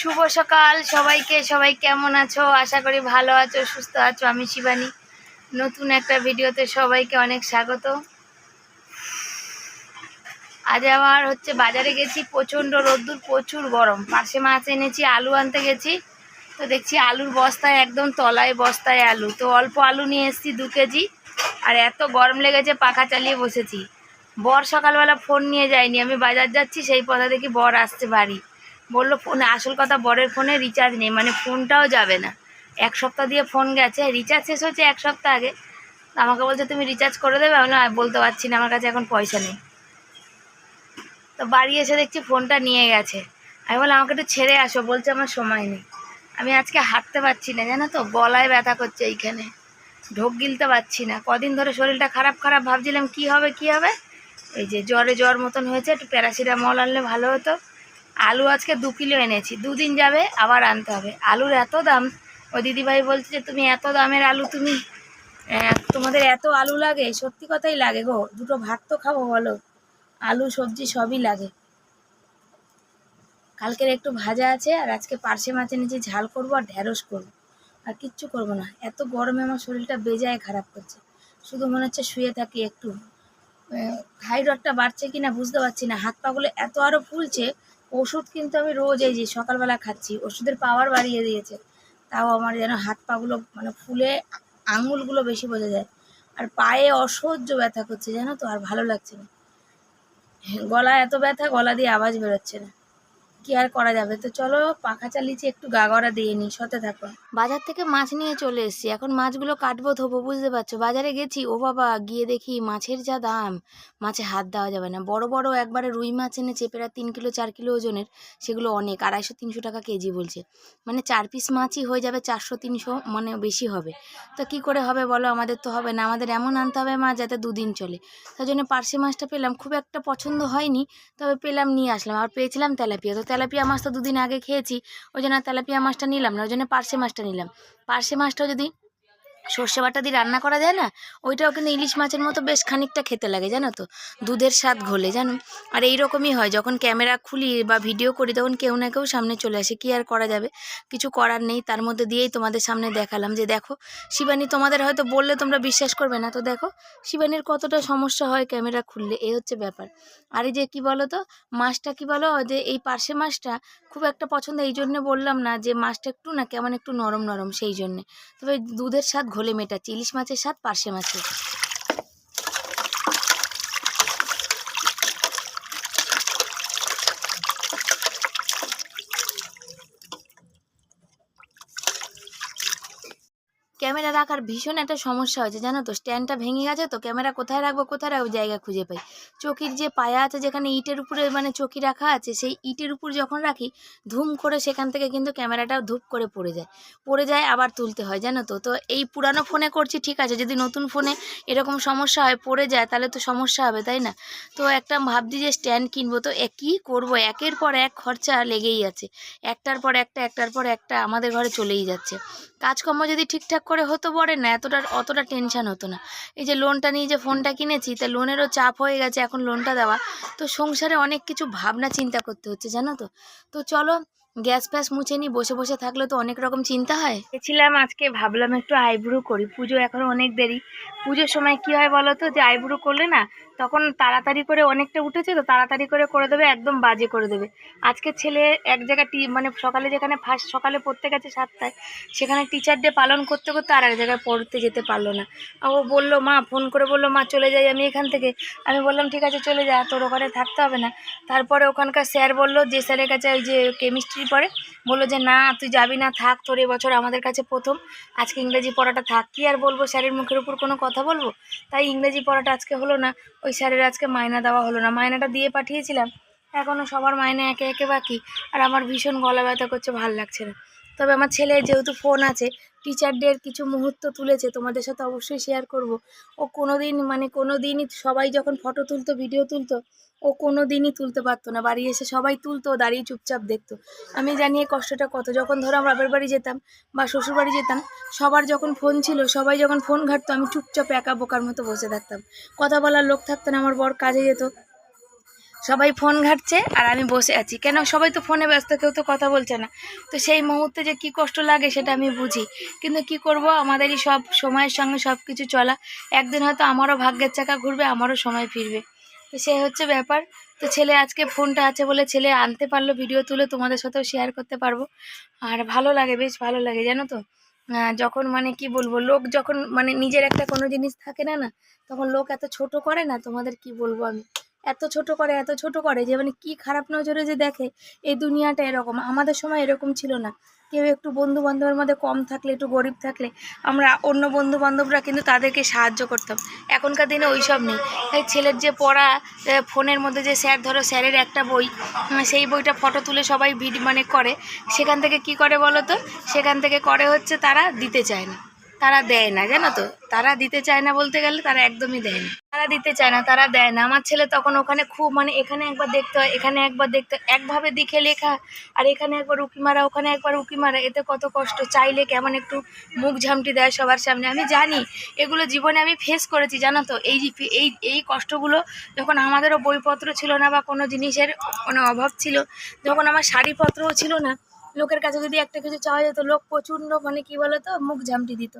শুভ সকাল, সবাইকে, সবাই কেমন আছো? আশা করি ভালো আছো, সুস্থ আছো। আমি শিবানী। নতুন একটা ভিডিওতে সবাইকে অনেক স্বাগত। আজ আমার হচ্ছে বাজারে গেছি, প্রচণ্ড রোদ্দুর, প্রচুর গরম। পাশে মাছ এনেছি, আলু আনতে গেছি। তো দেখছি আলুর বস্তায়, একদম তলায় বস্তায় আলু। তো অল্প আলু নিয়ে এসেছি, দু কেজি। আর এত গরম লেগেছে, পাখা চালিয়ে বসেছি। বর সকালবেলা ফোন নিয়ে যায়নি। আমি বাজার যাচ্ছি, সেই পথে দেখি বর আসছে বাড়ি। বলল, ফোনে, আসল কথা বরের ফোনে রিচার্জ নেই মানে ফোনটাও যাবে না। এক সপ্তাহ দিয়ে ফোন গেছে রিচার্জ শেষ হয়েছে এক সপ্তাহ আগে। আমাকে বলছে, তুমি রিচার্জ করে দেবে? "আমি বলতে পারছি না, আমার কাছে এখন পয়সা নেই। তো বাড়ি এসে দেখছি ফোনটা নিয়ে গেছে। আমি বললাম, আমাকে একটু ছেড়ে আসো, বলছে আমার সময় নেই। আমি আজকে হাঁটতে পারছি না, জানো তো, গলায় ব্যথা করছে এইখানে। ঢোক গিলতে পারছি না। কদিন ধরে শরীরটা খারাপ খারাপ, ভাবছিলাম কি হবে কি হবে? এই যে জ্বরে জ্বর মতন হয়েছে, একটু প্যারাসিটামল আনলে ভালো হতো। আলু আজকে দু কিলো এনেছি, দুদিন যাবে, আবার আনতে হবে। আলুর এত দাম, ওই দিদিভাই বলছে যে, তুমি এত দামের আলু, তুমি তোমাদের এত আলু লাগে, সত্যি কথাই লাগে গো, দুটো ভাত তো খাব বলো, আলু, সবজি সবই লাগে। কালকের একটু ভাজা আছে, আর আজকে পার্শে মাছ এনেছি, ঝাল করব আর ঢ্যাঁড়স করব। আর কিচ্ছু করব না, এত গরমে আমার শরীরটা বেজায় খারাপ করছে। শুধু মনে হচ্ছে শুয়ে থাকি একটু। থাইরয়েডটা বাড়ছে কিনা বুঝতে পারছি না। হাত পাগুলো এত আরও ফুলছে, ওষুধ কিন্তু আমি রোজ এই যে সকালবেলা খাচ্ছি, ওষুধের পাওয়ার বাড়িয়ে দিয়েছে। তাও আমার যেন হাত পাগুলো মানে ফুলে আঙুলগুলো বেশি বোঝা যায়। আর পায়ে অসহ্য ব্যথা করছে, জানো তো, আর ভালো লাগছে না। গলা এত ব্যথা, গলা দিয়ে আওয়াজ বেরোচ্ছে না। কি আর করা যাবে? তো চলো পাখা চালিয়েছি একটু গাগরা দিয়ে নিই সতে থাকো। বাজার থেকে মাছ নিয়ে চলে এসেছি। এখন মাছগুলো কাটবো, ধোবো, বুঝতে পারছ? বাজারে গেছি, ও বাবা, গিয়ে দেখি মাছের যা দাম। মাছে হাত দেওয়া যাবে না। বড় বড় একবারে রুই মাছ এনেছে প্রায় তিন কিলো, চার কিলো ওজনের, সেগুলো অনেক। আড়াইশো, তিনশো টাকা কেজি বলছে। মানে চার পিস মাছই হয়ে যাবে চারশো, তিনশো মানে বেশি হবে। তো কি করে হবে বলো? আমাদের তো হবে না। আমাদের এমন আনতে হবে মাছ যাতে দুদিন চলে। তার জন্য পার্শে মাছটা পেলাম। খুব একটা পছন্দ হয়নি, তবে পেলাম, নিয়ে আসলাম। আর পেয়েছিলাম তেলাপিয়া। তো তেলাপিয়া মাছ তো দুদিন আগে খেয়েছি, ওই জন্য তেলাপিয়া মাছটা নিলাম না, ওই জন্য পার্শে মাছটা নিলাম। পার্শে মাছটাও যদি সর্ষে বাটা দিয়ে রান্না করা যায় না? ওইটাও কিন্তু ইলিশ মাছের মতো বেশ খানিকটা খেতে লাগে, জানো তো? দুধের স্বাদ ঘোলে, জানো? আর এই রকমই হয়, যখন ক্যামেরা খুলি বা ভিডিও করি, তখন কেউ না কেউ সামনে চলে আসে, কি আর করা যাবে? কিছু করার নেই, তার মধ্যে দিয়েই তোমাদের সামনে দেখালাম যে দেখো, শিবানী তোমাদের হয়তো বললে তোমরা বিশ্বাস করবে না, তো দেখো, শিবানীর কতটা সমস্যা হয় ক্যামেরা খুললে এই হচ্ছে ব্যাপার। আর এই যে কি বলো তো মাছটা কি বলো, যে এই পার্শে মাছটা খুব একটা পছন্দ, এই জন্য বললাম না যে মাছটা একটু না কেমন একটু নরম নরম, সেই জন্যে। তবে দুধের স্বাদ ঘোলে মেটাচ্ছি ইলিশ মাছের স্বাদ, পার্শে মাছে ক্যামেরা রাখার ভীষণ একটা সমস্যা হয়েছে, জানো তো? স্ট্যান্ডটা ভেঙে গেছে তো ক্যামেরা কোথায় রাখব কোথায় রাখব? জায়গা খুঁজে পাই। চকির যে পায়া আছে, যেখানে ইটের উপরে মানে চকি রাখা আছে, সেই ইটের উপর যখন রাখি, ধুম করে সেখান থেকে কিন্তু ক্যামেরাটা ধূপ করে পড়ে যায়। পড়ে যায়, আবার তুলতে হয়, জানো তো? তো এই পুরানো ফোনে করছি, ঠিক আছে? যদি নতুন ফোনে এরকম সমস্যা হয়, পড়ে যায়, তাহলে তো সমস্যা হবে, তাই না? তো একটা ভাবছি যে স্ট্যান্ড কিনবো, তো কী করব? একের পর এক খরচা লেগেই আছে। একটার পর একটা, একটার পর একটা আমাদের ঘরে চলেই যাচ্ছে। কাজকর্ম যদি ঠিকঠাক করে হতো পরে না এতটা অতটা টেনশন হতো না। এই যে লোনটা নিয়ে যে ফোনটা কিনেছি, তা লোনেরও চাপ হয়ে গেছে, এখন লোনটা দেওয়া, তো সংসারে অনেক কিছু ভাবনা চিন্তা করতে হচ্ছে, জানো তো? তো চলো, গ্যাস ফ্যাস মুছে নি, বসে বসে থাকলে তো অনেক রকম চিন্তা হয়। গেছিলাম, আজকে ভাবলাম একটু আইব্রু করি, পুজো এখন অনেক দেরি। পুজোর সময় কি হয় বলো তো, যে আইব্রু করলে না তখন তাড়াতাড়ি করে অনেকটা উঠেছে তো তাড়াতাড়ি করে করে দেবে, একদম বাজে করে দেবে। আজকে ছেলে এক জায়গায় টি মানে সকালে যেখানে ফার্স্ট সকালে পড়তে গেছে সাতটায়, সেখানে টিচার ডে পালন করতে করতে আর এক জায়গায় পড়তে যেতে পারল না। ও বলল, মা ফোন করে বলল, মা, চলে যাই আমি এখান থেকে। আমি বললাম, ঠিক আছে, চলে যা, তোর ওখানে থাকতে হবে না। তারপরে ওখানকার স্যার বলল, যে স্যারের কাছে ওই যে কেমিস্ট্রি পড়ে, বলল যে, না, তুই যাবি না, থাক, তোর এবছর আমাদের কাছে প্রথম। আজকে ইংরেজি পড়াটা থাক। কি আর বলব, স্যারের মুখের উপর কোনো কথা বলব? তাই ইংরেজি পড়াটা আজকে হলো না। ওই স্যারের আজকে মায়না দেওয়া হলো না। মায়নাটা দিয়ে পাঠিয়েছিলাম। এখনও সবার মায়না একে একে বাকি। আর আমার ভীষণ গলা ব্যথা করছে, ভালো লাগছে না। তবে আমার ছেলে যেহেতু ফোন আছে টিচারদের কিছু মুহূর্ত তুলেছে, তোমাদের সাথে অবশ্যই শেয়ার করব। ও কোনো দিন মানে কোনো দিনই সবাই যখন ফটো তুলতো ভিডিও তুলতো ও কোনো দিনই তুলতে পারতো না। বাড়ি এসে সবাই তুলতো দাঁড়িয়ে চুপচাপ দেখতো। আমি জানি এই কষ্টটা কত। যখন ধরো আমরা বাপের বাড়ি যেতাম বা শ্বশুর বাড়ি যেতাম, সবার যখন ফোন ছিল, সবাই যখন ফোন ঘাটতো, আমি চুপচাপ একা বোকার মতো বসে থাকতাম। কথা বলার লোক থাকতো না, আমার বর কাজে যেত। সবাই ফোন ঘাটছে আর আমি বসে আছি। কেন? সবাই তো ফোনে ব্যস্ত, কেউ তো কথা বলছে না। তো সেই মুহূর্তে যে কি কষ্ট লাগে সেটা আমি বুঝি। কিন্তু কি করব? আমাদেরই সব সময়ের সঙ্গে সব কিছু চলা। একদিন হয়তো আমারও ভাগ্যের চাকা ঘুরবে, আমারও সময় ফিরবে। তো সেই হচ্ছে ব্যাপার। তো ছেলে আজকে ফোনটা আছে বলে ছেলে আনতে পারল ভিডিও তুলে তোমাদের সাথেও শেয়ার করতে পারব। আর ভালো লাগে, বেশ ভালো লাগে, জানো তো? যখন মানে কি বলব, লোক যখন মানে নিজের একটা কোনো জিনিস থাকে না না, তখন লোক এত ছোট করে না, তোমাদের কি বলব আমি? এত ছোট করে, এত ছোট করে যে মানে কি খারাপ নজরে যে দেখে, এই দুনিয়াটা এরকম। আমাদের সময় এরকম ছিল না। কেউ একটু বন্ধু বান্ধবের মধ্যে কম থাকলে, একটু গরিব থাকলে, আমরা অন্য বন্ধু বান্ধবরা কিন্তু তাদেরকে সাহায্য করতাম। এখনকার দিনে ওই সব নেই। তাই ছেলের যে পড়া ফোনের মধ্যে যে স্যার, ধরো স্যারের একটা বই সেই বইটা ফটো তুলে সবাই ভিড মানে করে। সেখান থেকে কি করে বলো তো সেখান থেকে করে হচ্ছে তারা দিতে চায় না। তারা দেয় না, জানো তো? তারা দিতে চায় না বলতে গেলে তারা একদমই দেয় না। তারা দিতে চায় না, তারা দেয় না। আমার ছেলে তখন ওখানে খুব মানে এখানে একবার দেখতে হয়, এখানে একবার দেখতে। একভাবে দিকে লেখা, আর এখানে একবার উকি মারা, ওখানে একবার উকি মারা, এতে কত কষ্ট। চাইলে কেমন একটু মুখ ঝামটি দেয় সবার সামনে। আমি জানি, এগুলো জীবনে আমি ফেস করেছি, জানো তো? এই এই এই কষ্টগুলো যখন আমাদেরও বইপত্র ছিল না বা কোনো জিনিসের কোনো অভাব ছিল যখন আমার শাড়িপত্রও ছিল না। লোকের কাছে যদি একটা কিছু চাওয়া যেত, লোক প্রচণ্ড মানে কি বলো তো মুখ ঝামটি দিত।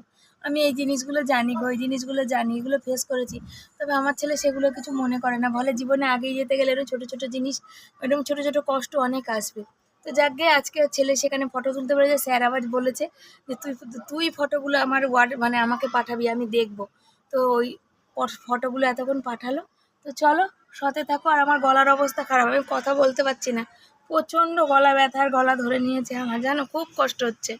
আমি এই জিনিসগুলো জানি গো, এই জিনিসগুলো জানি, এগুলো ফেস করেছি। তবে আমার ছেলে সেগুলো কিছু মনে করে না। বলে জীবনে আগেই যেতে গেলে এরকম ছোটো ছোটো জিনিস, এরকম ছোটো ছোটো কষ্ট অনেক আসবে। তো যাকে আজকে ছেলে সেখানে ফটো তুলতে পেরেছে স্যার আবার বলেছে যে, তুই তুই ফটোগুলো আমার ওয়ার্ড মানে আমাকে পাঠাবি, আমি দেখব। তো ওই ফটোগুলো এতক্ষণ পাঠালো। তো চলো, সতে থাকো, আর আমার গলার অবস্থা খারাপ, আমি কথা বলতে পারছি না। প্রচণ্ড গলা ব্যথার গলা ধরে নিয়েছে আমার জানো খুব কষ্ট হচ্ছে।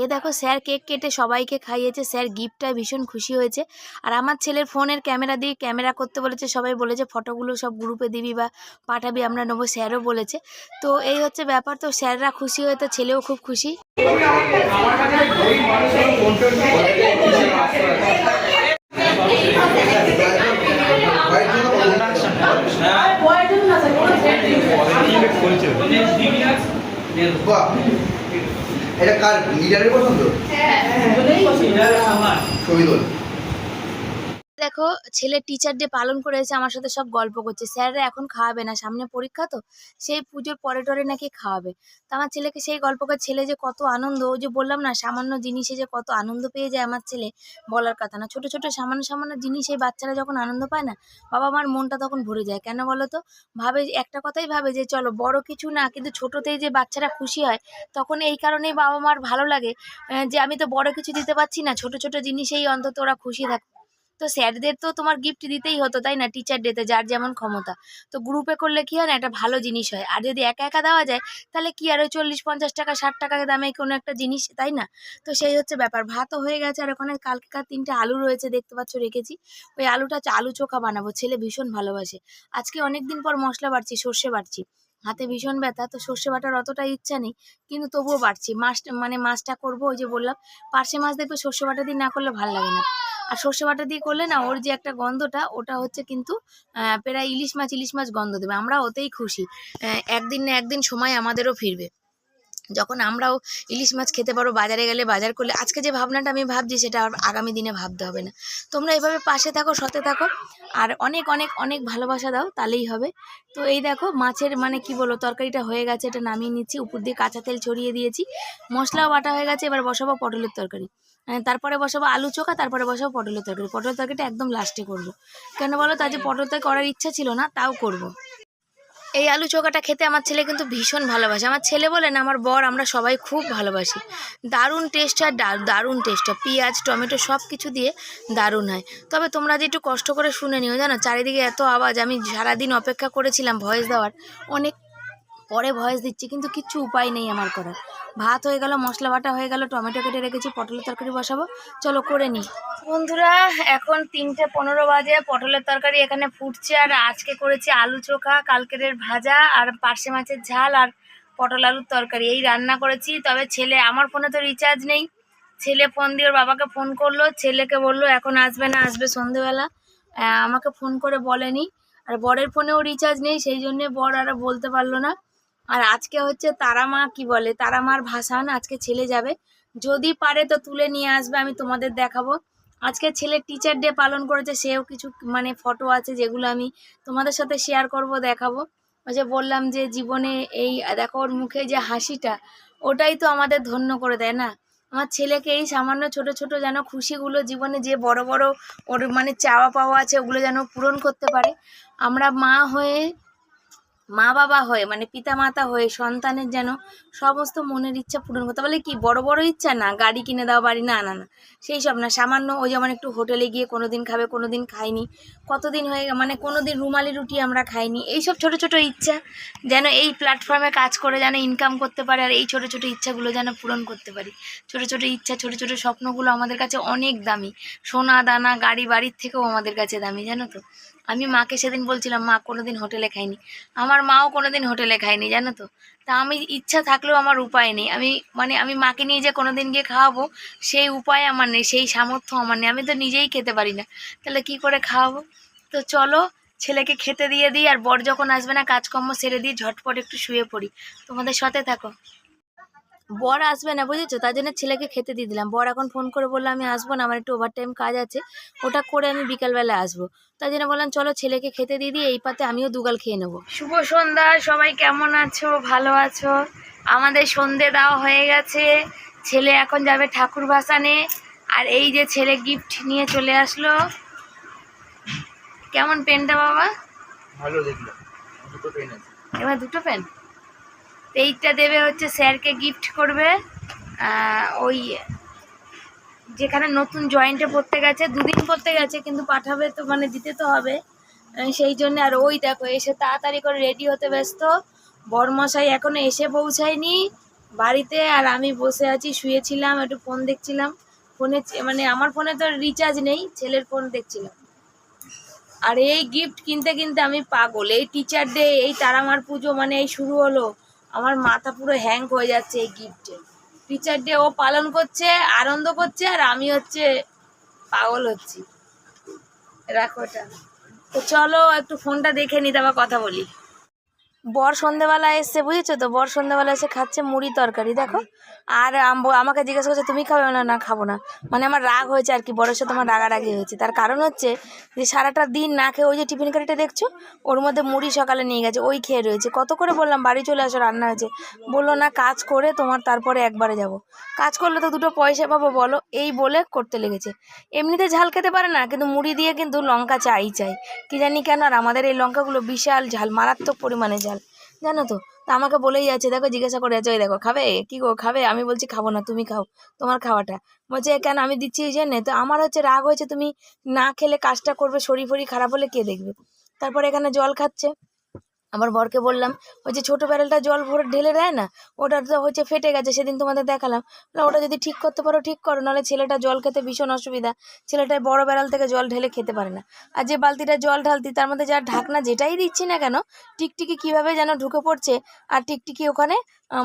এ দেখো স্যার কেক কেটে সবাইকে খাইয়েছে। স্যার গিফটটায় ভীষণ খুশি হয়েছে। আর আমার ছেলের ফোনের ক্যামেরা দিয়ে ক্যামেরা করতে বলেছে সবাই বলেছে ফটোগুলো সব গ্রুপে দিবি বা পাঠাবি আমরা নেব স্যারও বলেছে। তো এই হচ্ছে ব্যাপার। তো স্যাররা খুশি হয়ে তো ছেলেও খুব খুশি। বাহ এটা কার? লিডারের পছন্দ। ছবি তোল। দেখো ছেলে টিচার ডে পালন করেছে আমার সাথে সব গল্প করছে। স্যাররা এখন খাওয়াবে না, সামনে পরীক্ষা তো, সেই পুজোর পরে টরে নাকি খাওয়াবে। তো আমার ছেলেকে সেই গল্প করে, ছেলে যে কত আনন্দ, ওই যে বললাম না, সামান্য জিনিসে যে কত আনন্দ পেয়ে যায় আমার ছেলে, বলার কথা না। ছোট ছোট সামান্য সামান্য জিনিসে বাচ্চারা যখন আনন্দ পায় না, বাবা মার মনটা তখন ভরে যায়। কেন বলো তো? ভাবে, একটা কথাই ভাবে যে, চলো, বড় কিছু না, কিন্তু ছোটোতেই যে বাচ্চারা খুশি হয়, তখন এই কারণেই বাবা মার ভালো লাগে যে আমি তো বড় কিছু দিতে পারছি না, ছোট ছোট জিনিসেই অন্তত ওরা খুশি থাকে তো স্যারদের তো তোমার গিফট দিতেই হতো, তাই না? টিচার ডেতে যার যেমন ক্ষমতা। তো গ্রুপে করলে কি হয় না, একটা ভালো জিনিস হয়। আর যদি একা একা দেওয়া যায়, তাহলে কি আর ওই চল্লিশ, পঞ্চাশ টাকা, ষাট টাকা দামে কোনো একটা জিনিস, তাই না? তো সেই হচ্ছে ব্যাপার। ভাতও হয়ে গেছে, আর ওখানে কালকেকার তিনটে আলু রয়েছে, দেখতে পাচ্ছ, রেখেছি। ওই আলুটা আলু চোখা বানাবো, ছেলে ভীষণ ভালোবাসে। আজকে অনেক দিন পর মশলা বাড়ছি, সর্ষে বাড়ছি। হাতে ভীষণ ব্যথা, তো সর্ষে বাটার অতটা ইচ্ছা নেই, কিন্তু তবুও বাড়ছি। মাছ মানে মাছটা করব, ওই যে বললাম, পার্শে মাছ দেখবে সর্ষে বাটা দিয়ে না করলে ভালো লাগে না। আর সর্ষে বাটা দিয়ে করলে না ওর যে একটা গন্ধটা, ওটা হচ্ছে কিন্তু প্রায় ইলিশ মাছ ইলিশ মাছ গন্ধ দেবে। আমরা ওতেই খুশি। একদিন না একদিন সময় আমাদেরও ফিরবে। যখন আমরাও ইলিশ মাছ খেতে পারো বাজারে গেলে বাজার করলে, আজকে যে ভাবনাটা আমি ভাবছি সেটা আর আগামী দিনে ভাবতে হবে না। তোমরা এভাবে পাশে থাকো, সতে থাকো, আর অনেক অনেক অনেক ভালোবাসা দাও, তাহলেই হবে। তো এই দেখো, মাছের মানে কি বলো তরকারিটা হয়ে গেছে, এটা নামিয়ে নিচ্ছি, উপর দিয়ে কাঁচা তেল ছড়িয়ে দিয়েছি, মশলাও বাটা হয়ে গেছে, এবার বসাবো পটলের তরকারি। তারপরে বসাবো আলু চোখা, তারপরে বসাবো পটলের তরকারি। পটলের তরকারিটা একদম লাস্টে করব। কেন বলো তো, আজ পটল তরকারি করার ইচ্ছা ছিল না, তাও করব। এই আলু চোখাটা খেতে আমার ছেলে কিন্তু ভীষণ ভালোবাসে। আমার ছেলে বলে না, আমার বর আমরা সবাই খুব ভালোবাসি। দারুণ টেস্ট আর দারুণ টেস্ট হয় পেঁয়াজ, টমেটো সব কিছু দিয়ে দারুণ হয়। তবে তোমরা যে একটু কষ্ট করে শুনে নিও, জানো? চারিদিকে এত আওয়াজ, আমি সারাদিন অপেক্ষা করেছিলাম ভয়েস দেওয়ার। অনেক পরে ভয়েস দিচ্ছি, কিন্তু কিচ্ছু উপায় নেই আমার করার। ভাত হয়ে গেল, মশলা বাটা হয়ে গেল, টমেটো কেটে রেখেছি, পটলের তরকারি বসাবো। চলো করে নিই বন্ধুরা, এখন তিনটে পনেরো বাজে, পটলের তরকারি এখানে ফুটছে, আর আজকে করেছি আলু চোখা কালকেরের ভাজা, আর পার্শে মাছের ঝাল, আর পটল আলুর তরকারি। এই রান্না করেছি, তবে ছেলে, আমার ফোনে তো রিচার্জ নেই। ছেলে ফোন দিয়ে ওর বাবাকে ফোন করল, ছেলেকে বলল, এখন আসবে না, আসবে সন্ধেবেলা। আমাকে ফোন করে বলেনি, আর বরের ফোনেও রিচার্জ নেই, সেই জন্যে বর আর বলতে পারল না। আর আজকে হচ্ছে তারা মা কি বলে? তারা মার ভাসান আজকে ছেলে যাবে। যদি পারে তো তুলে নিয়ে আসবে, আমি তোমাদের দেখাবো। আজকে ছেলে টিচার ডে পালন করেছে, সেও কিছু মানে ফটো আছে যেগুলো আমি তোমাদের সাথে শেয়ার করব, দেখাবো। ওই যে বললাম যে জীবনে এই, দেখো ওর মুখে যে হাসিটা, ওটাই তো আমাদের ধন্য করে দেয় না? আমার ছেলেকে এই সামান্য ছোট ছোট যেন খুশিগুলো জীবনে যে বড় বড় ওর মানে চাওয়া পাওয়া আছে, ওগুলো যেন পূরণ করতে পারে। আমরা মা হয়ে মা বাবা হয়ে মানে পিতা মাতা হয়ে, সন্তানের যেন সমস্ত মনের ইচ্ছা পূরণ করতে বলে কি, বড় বড় ইচ্ছা? না, গাড়ি কিনে দাও, বাড়ি, না না না। সেই সব না, সামান্য ওই যেমন একটু হোটেলে গিয়ে কোনো দিন খাবে কোনো দিন খাইনি। কতদিন হয়ে মানে কোনো দিন রুমালি রুটি আমরা খাইনি। এই সব ছোটো ছোটো ইচ্ছা যেন এই প্ল্যাটফর্মে কাজ করে যেন ইনকাম করতে পারে আর এই ছোটো ছোটো ইচ্ছাগুলো যেন পূরণ করতে পারি। ছোটো ছোটো ইচ্ছা, ছোটো ছোটো স্বপ্নগুলো আমাদের কাছে অনেক দামি। সোনা, দানা, গাড়ি, বাড়ির থেকেও আমাদের কাছে দামি, জানো তো? আমি মাকে সেদিন বলছিলাম, মা, কোনোদিন হোটেলে খাইনি। আমার মাও কোনোদিন হোটেলে খায়নি, জানো তো? তা আমি ইচ্ছা থাকলেও আমার উপায় নেই। আমি মানে আমি মাকে নিয়ে যে কোনোদিন গিয়ে খাওয়াবো, সেই উপায় আমার নেই, সেই সামর্থ্য আমার নেই। আমি তো নিজেই খেতে পারি না। তাহলে কি করে খাওয়াবো? তো চলো, ছেলেকে খেতে দিয়ে দিই, আর বর যখন আসবে না, কাজকর্ম সেরে দিই ঝটপট একটু শুয়ে পড়ি। তোমাদের সাথে থাকো। বর আসবে না বুঝেছ? তার জন্য ছেলেকে খেতে দিয়ে দিলাম। বর এখন ফোন করে বলল আমি আসব না আমার একটু ওভার টাইম কাজ আছে। ওটা করে আমি বিকালবেলা আসব। তাই জন্য বললাম চলো ছেলেকে খেতে দিয়ে দিই এই পাতে আমিও দুগাল খেয়ে নেব। শুভ সন্ধ্যা সবাই কেমন আছো? ভালো আছো? আমাদের সন্ধে দেওয়া হয়ে গেছে। ছেলে এখন যাবে ঠাকুর ভাসানে। আর এই যে ছেলে গিফট নিয়ে চলে আসলো। কেমন পেনটা বাবা? ভালো দেখলাম। দুটো পেন আছে। এবার দুটো পেন এইটা দেবে হচ্ছে স্যারকে গিফট করবে। ওই যেখানে নতুন জয়েন্টে পড়তে গেছে, দুদিন পড়তে গেছে, কিন্তু পাঠাবে তো মানে দিতে তো হবে। সেই জন্য আর ওই দেখো, এসে তাড়াতাড়ি করে রেডি হতে ব্যস্ত। বরমশাই এখনও এসে পৌঁছায়নি বাড়িতে, আর আমি বসে আছি, শুয়েছিলাম, একটু ফোন দেখছিলাম। ফোনে মানে আমার ফোনে তো রিচার্জ নেই, ছেলের ফোন দেখছিলাম। আর এই গিফট কিনতে কিনতে আমি পাগল। এই টিচার ডে এই তারামার পুজো মানে এই শুরু হলো। আমার মাথা পুরো হ্যাং হয়ে যাচ্ছে এই গিফটে টিচার ডে ও পালন করছে, আনন্দ করছে, আর আমি হচ্ছে পাগল হচ্ছি। রাখো ওটা তো চলো একটু ফোনটা দেখে নিতে আবার কথা বলি। বর সন্ধেবেলা এসছে, বুঝেছ তো? বর সন্ধেবেলা এসে খাচ্ছে মুড়ি তরকারি, দেখো। আর আম- আমাকে জিজ্ঞাসা করছে, তুমি খাবে না না খাব না? মানে আমার রাগ হয়েছে আর কি, বরের সাথে আমার রাগারাগি হয়েছে। তার কারণ হচ্ছে যে সারাটা দিন না খেয়ে ওই যে টিফিন কারিটা দেখছ, ওর মধ্যে মুড়ি সকালে নিয়ে গেছে, ওই খেয়ে রয়েছে। কত করে বললাম, বাড়ি চলে আসো, রান্না হয়েছে। বলল, না, কাজ করে তোমার তারপরে একবারে যাব। কাজ করলে তো দুটো পয়সা পাবো, বলো, এই বলে করতে লেগেছে। এমনিতে ঝাল খেতে পারে না, কিন্তু মুড়ি দিয়ে কিন্তু লঙ্কা চাই চাই। কি জানি কেন, আর আমাদের এই লঙ্কাগুলো বিশাল ঝাল, মারাত্মক পরিমাণে ঝাল। জানো তো, তা আমাকে বলেই যাচ্ছে, দেখো জিজ্ঞাসা করে যাচ্ছে, ওই দেখো, খাবে? কি গো, খাবে? আমি বলছি, খাব না, তুমি খাও, তোমার খাওয়াটা। বলছে কেন, আমি দিচ্ছি এই জন্যে? তো আমার হচ্ছে রাগ হয়েছে, তুমি না খেলে কাজটা করবে শরীর ফরি খারাপ হলে কে দেখবে? তারপর এখানে জল খাচ্ছে। আমার বরকে বললাম, ওই যে ছোটো ব্যারেলটা জল ভরে ঢেলে দেয় না, ওটা তো হচ্ছে ফেটে গেছে, সেদিন তোমাদের দেখালাম। ওটা যদি ঠিক করতে পারো, ঠিক করো, নাহলে ছেলেটা জল খেতে ভীষণ অসুবিধা ছেলেটা বড় ব্যারেল থেকে জল ঢেলে খেতে পারে না। আর যে বালতিটা জল ঢালতি, তার মধ্যে যা ঢাকনা যেটাই দিচ্ছি না কেন, টিকটিকি কীভাবে যেন ঢুকে পড়ছে, আর টিকটিকি ওখানে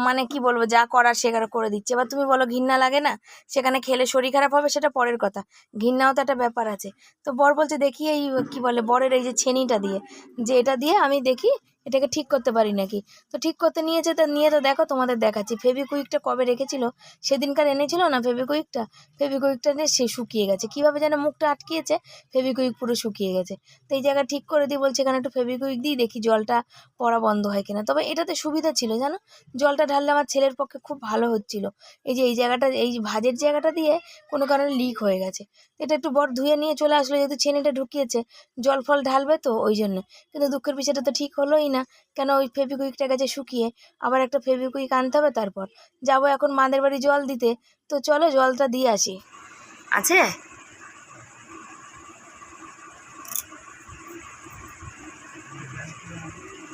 মানে কি বলব, যা করার সেখানে করে দিচ্ছে। এবার তুমি বলো ঘৃণা লাগে না? সেখানে খেলে শরীর খারাপ হবে, সেটা পরের কথা। ঘৃণাও তো একটা ব্যাপার আছে। তো বর বলছে, দেখি এই, কি বলে, বরের এই যে ছেনিটা দিয়ে, যে এটা দিয়ে আমি দেখি এটাকে ঠিক করতে পারি নাকি? তো ঠিক করতে নিয়েছে তো নিয়ে তো দেখো তোমাদের দেখাচ্ছি। ফেবিকুইকটা কবে রেখেছিল? সেদিনকার এনেছিল না ফেবিকুইকটা ফেবিকুইকটা নিয়ে সে শুকিয়ে গেছে। কীভাবে যেন মুখটা আটকিয়েছে ফেবিকুইক পুরো শুকিয়ে গেছে। তো এই জায়গা ঠিক করে দিই, বলছে এখানে একটু ফেবিকুইক দিই, দেখি জলটা পড়া বন্ধ হয় কিনা। তবে এটাতে সুবিধা ছিল, জানো? জলটা ঢাললে আমার ছেলের পক্ষে খুব ভালো হচ্ছিল। এই যে এই জায়গাটা, এই ভাজের জায়গাটা দিয়ে কোনো কারণে লিক হয়ে গেছে। এটা একটু বর ধুয়ে নিয়ে চলে আসলো, যেহেতু ছেনিটা ঢুকিয়েছে, জল ফল ঢালবে তো ওই জন্য। কিন্তু দুঃখের বিষয়টা তো ঠিক হলোই না। কেন ওই ফেবিকুইকটা গেছে শুকিয়ে আবার একটা ফেবিকুইক আনতে হবে তারপর? যাব এখন মাদের বাড়ি জল দিতে, তো চলো জলটা দিয়ে আসি। আছে?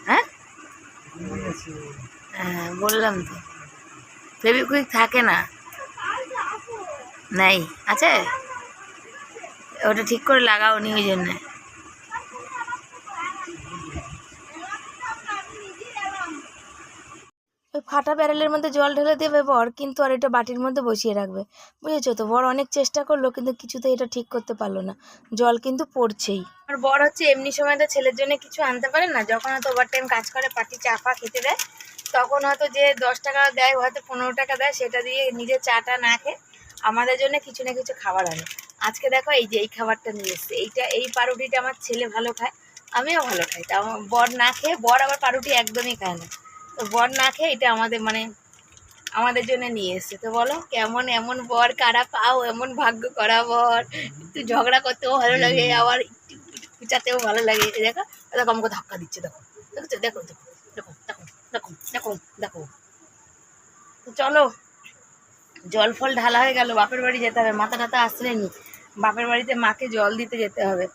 হ্যাঁ? হ্যাঁ বললাম তো। ফেবিকুইক থাকে না। নাই। আছে? ওটা ঠিক করে লাগাও নি ওই জন্যে। ওই ফাটা ব্যারেলের মধ্যে জল ঢেলে দেবে বর, কিন্তু আর এটা বাটির মধ্যে বসিয়ে রাখবে। বুঝেছ তো? বর অনেক চেষ্টা করল, কিন্তু কিছুতে এটা ঠিক করতে পারল না। জল কিন্তু পড়ছেই। আর বর হচ্ছে এমনি সময় তো ছেলের জন্য কিছু আনতে পারে না। যখন হয়তো ওভার টাইম কাজ করে পাটি চাপা খেতে দেয়, তখন হয়তো যে দশ টাকা দেয়, হয়তো পনেরো টাকা দেয়, সেটা দিয়ে নিজে চাটা না খেয়ে আমাদের জন্য কিছু না কিছু খাবার আনে। আজকে দেখো এই যে এই খাবারটা নিয়ে এসছে। এইটা, এই পাউরুটিটা আমার ছেলে ভালো খায়, আমিও ভালো খাই। তা বর না খেয়ে বর আবার পাউরুটি একদমই খায় না। তো বর না খেয়ে এটা আমাদের মানে আমাদের জন্য নিয়ে এসছে। তো বলো কেমন এমন বর কারা পাও এমন ভাগ্য করা বর? একটু ঝগড়া করতেও ভালো লাগে আবার একটু খুঁচাতেও ভালো লাগে। দেখো দেখো আমাকে ধাক্কা দিচ্ছে দেখো। দেখো দেখো দেখো দেখো দেখো দেখো দেখো দেখো। তো চলো জল ফল ঢালা হয়ে গেল বাপের বাড়ি যেতে হবে। মাথা টাথা আসলেনি বাপের বাড়িতে মাকে জল দিতে যেতে হবে।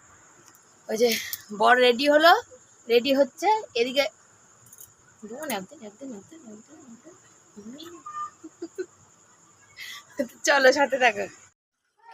ওই যে বর রেডি হলো রেডি হচ্ছে এদিকে একদিন একদিন একদিন একদিন একদিন চলো সাথে থাকো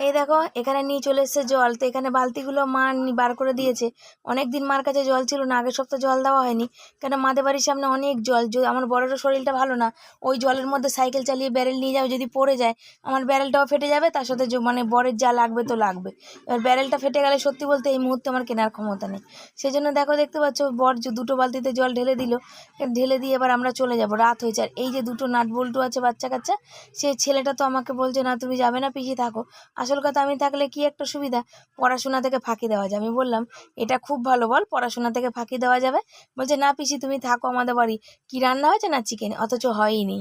এই দেখো, এখানে নিয়ে চলে এসেছে জল। তো এখানে বালতিগুলো মা বার করে দিয়েছে। অনেক দিন মার কাছে জল ছিল না, আগের সপ্তাহ জল দেওয়া হয়নি। কেন মাদের বাড়ির সামনে অনেক জল। আমার বড়োরও শরীরটা ভালো না, ওই জলের মধ্যে সাইকেল চালিয়ে ব্যারেল নিয়ে যাবে, যদি পড়ে যায়, আমার ব্যারেলটাও ফেটে যাবে, তার সাথে মানে বরের যা লাগবে তো লাগবে। এবার ব্যারেলটা ফেটে গেলে সত্যি বলতে এই মুহূর্তে আমার কেনার ক্ষমতা নেই। সেই জন্য দেখো, দেখতে পাচ্ছ, বর দুটো বালতিতে জল ঢেলে দিল। ঢেলে দিয়ে এবার আমরা চলে যাব। রাত হয়েছে, আর এই যে দুটো নাট বল্টু আছে, বাচ্চা কাচ্চা সেই ছেলেটা তো আমাকে বলছে, না, তুমি যাবে না পিছিয়ে থাকো। আসল কথা আমি থাকলে কি একটা সুবিধা পড়াশোনা থেকে ফাঁকি দেওয়া যায় আমি বললাম এটা খুব ভালো বল পড়াশোনা থেকে ফাঁকি দেওয়া যাবে বলছে না পিসি তুমি থাকো আমাদের বাড়ি কি রান্না হয়েছে না চিকেন অথচ হয়নি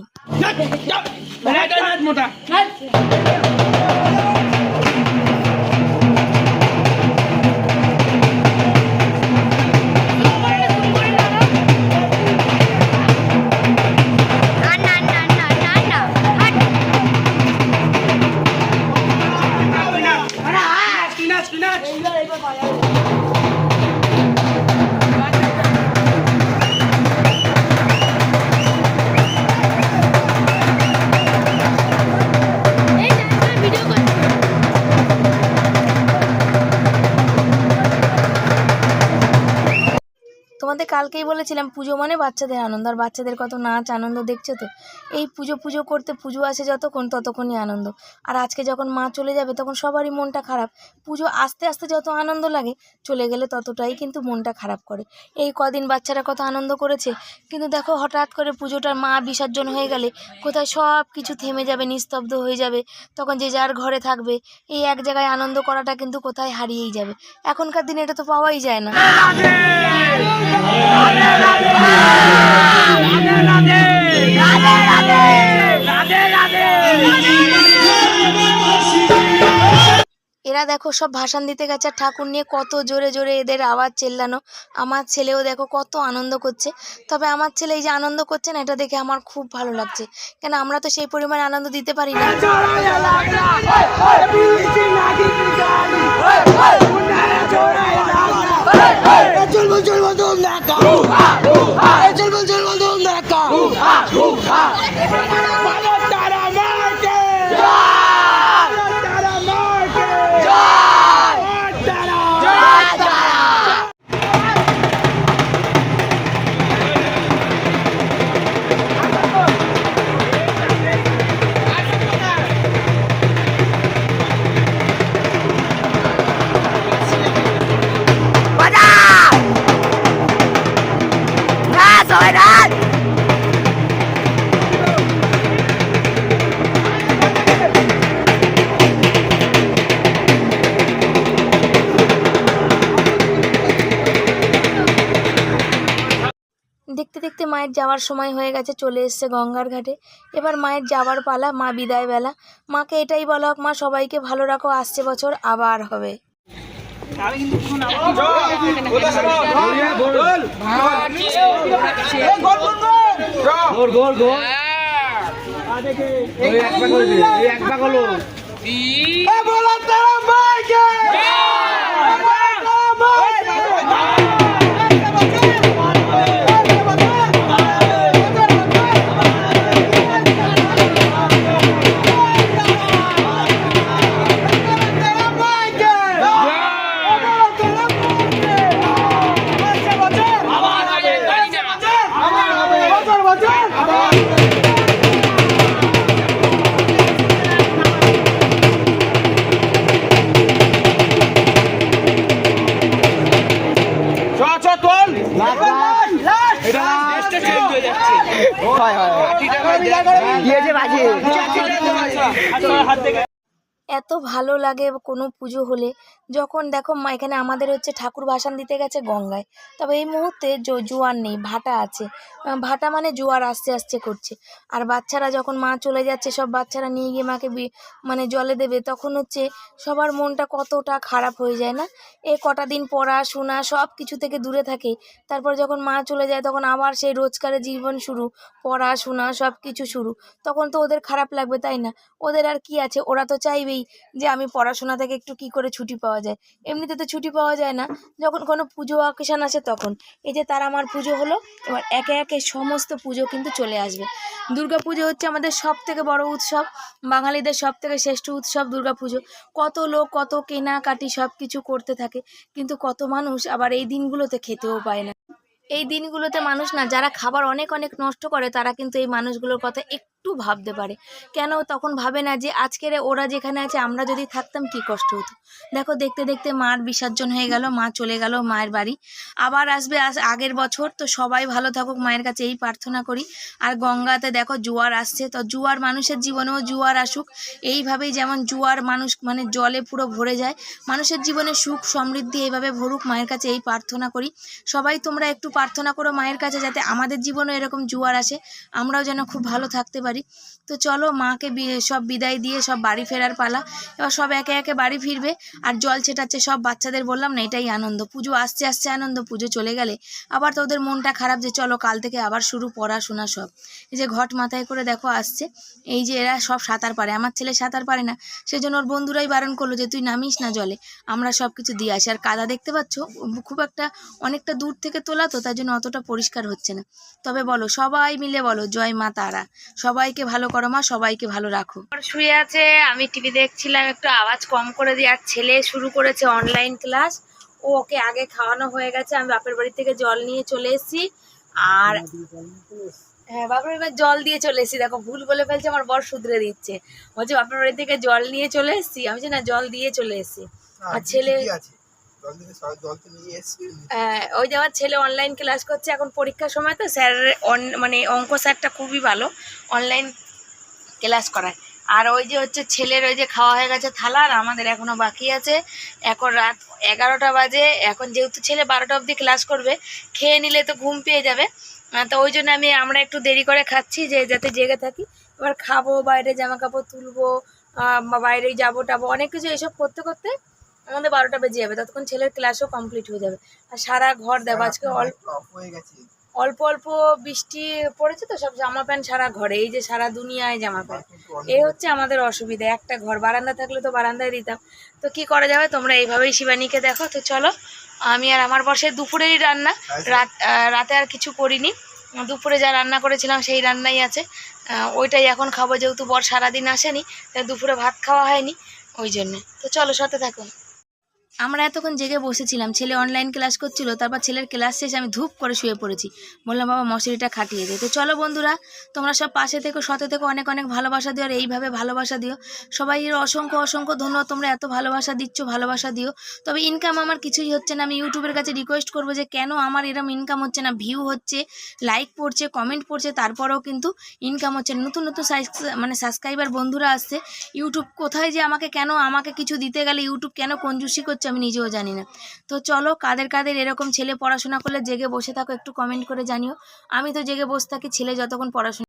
তোমাদের কালকেই বলেছিলাম, পুজো মানে বাচ্চাদের আনন্দ, আর বাচ্চাদের কত নাচ, আনন্দ দেখছ তো? এই পুজো পুজো করতে পুজো আসে যতক্ষণ, ততক্ষণই আনন্দ। আর আজকে যখন মা চলে যাবে, তখন সবারই মনটা খারাপ। পুজো আস্তে আস্তে যত আনন্দ লাগে, চলে গেলে ততটাই কিন্তু মনটা খারাপ করে। এই কদিন বাচ্চারা কত আনন্দ করেছে, কিন্তু দেখো হঠাৎ করে পুজোটার মা বিসর্জন হয়ে গেলে, কোথায় সব কিছু থেমে যাবে, নিস্তব্ধ হয়ে যাবে। তখন যে যার ঘরে থাকবে, এই এক জায়গায় আনন্দ করাটা কিন্তু কোথায় হারিয়েই যাবে। এখনকার দিনে এটা তো পাওয়াই যায় না। এরা দেখো সব ভাষণ দিতে গেছে আর ঠাকুর নিয়ে কত জোরে জোরে এদের আওয়াজ চেল্লানো আমার ছেলেও দেখো কত আনন্দ করছে তবে আমার ছেলে এই যে আনন্দ করছে না এটা দেখে আমার খুব ভালো লাগছে কেন আমরা তো সেই পরিমাণ আনন্দ দিতে পারি না চলবো চলবো তোর নাকা চলবো চলবো তোর নাকা মায়ের যাওয়ার সময় হয়ে গেছে চলে এসছে গঙ্গার ঘাটে। এবার মায়ের যাওয়ার পালা মা বিদায় বেলা। মাকে এটাই বলা হোক মা সবাইকে ভালো রাখো আসছে বছর আবার হবে। তারা মাকে যখন দেখো মা, এখানে আমাদের হচ্ছে ঠাকুর ভাসান দিতে গেছে গঙ্গায়। তবে এই মুহূর্তে জোয়ার নেই, ভাটা আছে। ভাটা মানে জোয়ার আস্তে আস্তে করছে। আর বাচ্চারা যখন মা চলে যাচ্ছে, সব বাচ্চারা নিয়ে গিয়ে মাকে মানে জলে দেবে, তখন হচ্ছে সবার মনটা কতটা খারাপ হয়ে যায় না? এ কটা দিন পড়াশোনা সব কিছু থেকে দূরে থাকে। তারপর যখন মা চলে যায়, তখন আবার সেই রোজকারের জীবন শুরু। পড়াশোনা সব কিছু শুরু। তখন তো ওদের খারাপ লাগবে, তাই না? ওদের আর কি আছে? ওরা তো চাইবেই যে আমি পড়াশোনা থেকে একটু কি করে ছুটি পাওয়া যায়। এমনিতে তো ছুটি পাওয়া যায় না। যখন কোনো পুজো অকেশান আসে তখন। এই যে তারা আমার পুজো হলো, এবার একে একে সমস্ত পুজো কিন্তু চলে আসবে। দুর্গা পুজো হচ্ছে আমাদের সব থেকে বড় উৎসব। বাঙালিদের সব থেকে শ্রেষ্ঠ উৎসব দুর্গা পুজো। কত লোক, কত কেনাকাটি সব কিছু করতে থাকে, কিন্তু কত মানুষ আবার এই দিনগুলোতে খেতেও পায় না। এই দিনগুলোতে মানুষ না, যারা খাবার অনেক অনেক নষ্ট করে, তারা কিন্তু এই মানুষগুলোর কথা একটু ভাবতে পারে। কেন তখন ভাবে না যে, আজকের ওরা যেখানে আছে, আমরা যদি থাকতাম কি কষ্ট হতো? দেখো, দেখতে দেখতে মার বিসর্জন হয়ে গেল, মা চলে গেল মায়ের বাড়ি। আবার আসবে আস- আগের বছর, তো সবাই ভালো থাকুক, মায়ের কাছে এই প্রার্থনা করি। আর গঙ্গাতে দেখো, জোয়ার আসছে, তো জোয়ার মানুষের জীবনেও জোয়ার আসুক। এইভাবেই যেমন জোয়ার মানুষ মানে জলে পুরো ভরে যায়, মানুষের জীবনে সুখ, সমৃদ্ধি এইভাবে ভরুক, মায়ের কাছে এই প্রার্থনা করি। সবাই তোমরা একটু প্রার্থনা করো মায়ের কাছে, যাতে আমাদের জীবনে এরকম জোয়ার আসে। আমরাও যেন খুব ভালো থাকতে পারি। তো চলো মাকে সব বিদায় দিয়ে সব বাড়ি ফেরার পালা। এবার সব একে একে বাড়ি ফিরবে আর জল ছেটাচ্ছে। সব বাচ্চাদের বললাম না, এটাই আনন্দ। পুজো আসছে আসছে আনন্দ, পুজো চলে গেলে। আবার তোদের মনটা খারাপ যে চলো কাল থেকে আবার শুরু পড়াশোনা সব। এই যে ঘট মাথায় করে দেখো আসছে। এই যে এরা সব সাঁতার পারে। আমার ছেলে সাঁতার পারে না। সেজন্য ওর বন্ধুরাই বারণ করল যে, তুই নামিস না জলে? আমরা সব কিছু দিয়ে আসি। আর কাদা দেখতে পাচ্ছ? খুব একটা অনেকটা দূর থেকে তোলা তো, তার জন্য অতটা পরিষ্কার হচ্ছে না। তবে বলো, সবাই মিলে বলো, জয় মা তারা। সবাইকে ভালো করো মা সবাইকে ভালো রাখো। শুয়ে আছে আমি টিভি দেখছিলাম একটু আওয়াজ কম করে দিয়ে আর ছেলে শুরু করেছে অনলাইন ক্লাস ও ওকে আগে খাওয়ানো হয়ে গেছে আমি বাপের বাড়ি থেকে জল নিয়ে চলে এসেছি। আর হ্যাঁ বাপের বাড়ি জল দিয়ে চলে এসেছি। দেখো ভুল বলে ফেলছে আমার বর শুধরে দিচ্ছে। বলছে বাপের বাড়ি থেকে জল নিয়ে চলে এসেছি? আমি যে না জল দিয়ে চলে এসেছি। আর ছেলে ওই যে আমার ছেলে অনলাইন ক্লাস করছে, এখন পরীক্ষার সময় তো স্যার মানে অঙ্ক স্যারটা খুবই ভালো অনলাইন ক্লাস করায়। আর ওই যে হচ্ছে ছেলের ওই যে খাওয়া হয়ে গেছে থালা, আর আমাদের এখনও বাকি আছে। এখন রাত এগারোটা বাজে, এখন যেহেতু ছেলে বারোটা অবধি ক্লাস করবে, খেয়ে নিলে তো ঘুম পেয়ে যাবে। তো ওই জন্য আমি, আমরা একটু দেরি করে খাচ্ছি, যে যাতে জেগে থাকি। এবার খাব, বাইরে জামা কাপড় তুলবো বা বাইরে যাব টাবো অনেক কিছু এসব করতে করতে আমাদের বারোটা বেজে যাবে ততক্ষণ ছেলের ক্লাসও কমপ্লিট হয়ে যাবে। আর সারা ঘর দেবো আজকে অল্প অল্প অল্প বৃষ্টি পড়েছে তো সব জামা প্যান্ট সারা ঘরে এই যে সারা দুনিয়ায় জামা প্যান্ট। এই হচ্ছে আমাদের অসুবিধা একটা ঘর বারান্দা থাকলে তো বারান্দায় দিতাম। তো কি করা যাবে তোমরা এইভাবেই শিবানীকে দেখো তো চলো আমি আর আমার বসে দুপুরেরই রান্না রাত আহ, রাতে আর কিছু করিনি। দুপুরে যা রান্না করেছিলাম সেই রান্নাই আছে। ওইটাই এখন খাব যেহেতু বর সারাদিন আসেনি তাই দুপুরে ভাত খাওয়া হয়নি ওই জন্যে। তো চলো সাথে থাকো। আমরা এতক্ষণ জেগে বসেছিলাম, ছেলে অনলাইন ক্লাস করছিল, তারপর ছেলের ক্লাস শেষে আমি ধূপ করে শুয়ে পড়েছি। বললাম, বাবা, মশারিটা খাটিয়ে দে। তো চলো বন্ধুরা, তোমরা সব পাশে থেকে সতে থেকো, অনেক অনেক ভালোবাসা দিও, আর এইভাবে ভালোবাসা দিও। সবাই অসংখ্য অসংখ্য ধন্যবাদ, তোমরা এত ভালোবাসা দিচ্ছ, ভালোবাসা দিও। তবে ইনকাম আমার কিছুই হচ্ছে না, আমি ইউটিউবের কাছে রিকোয়েস্ট করব যে, কেন আমার এরম ইনকাম হচ্ছে না? ভিউ হচ্ছে লাইক পড়ছে কমেন্ট পড়ছে, তারপরেও কিন্তু ইনকাম হচ্ছে না। নতুন নতুন মানে সাবস্ক্রাইবার বন্ধুরা আসছে, ইউটিউব কোথায় যে আমাকে, কেন আমাকে কিছু দিতে গেলে, ইউটিউব কেন কঞ্জুসি করছে? আমি নিজেও জানি না। তো চলো কাদের কাদের এরকম ছেলে পড়াশোনা করলে জেগে বসে থাকো, একটু কমেন্ট করে জানিও। আমি তো জেগে বসে থাকি, ছেলে যতক্ষণ পড়াশোনা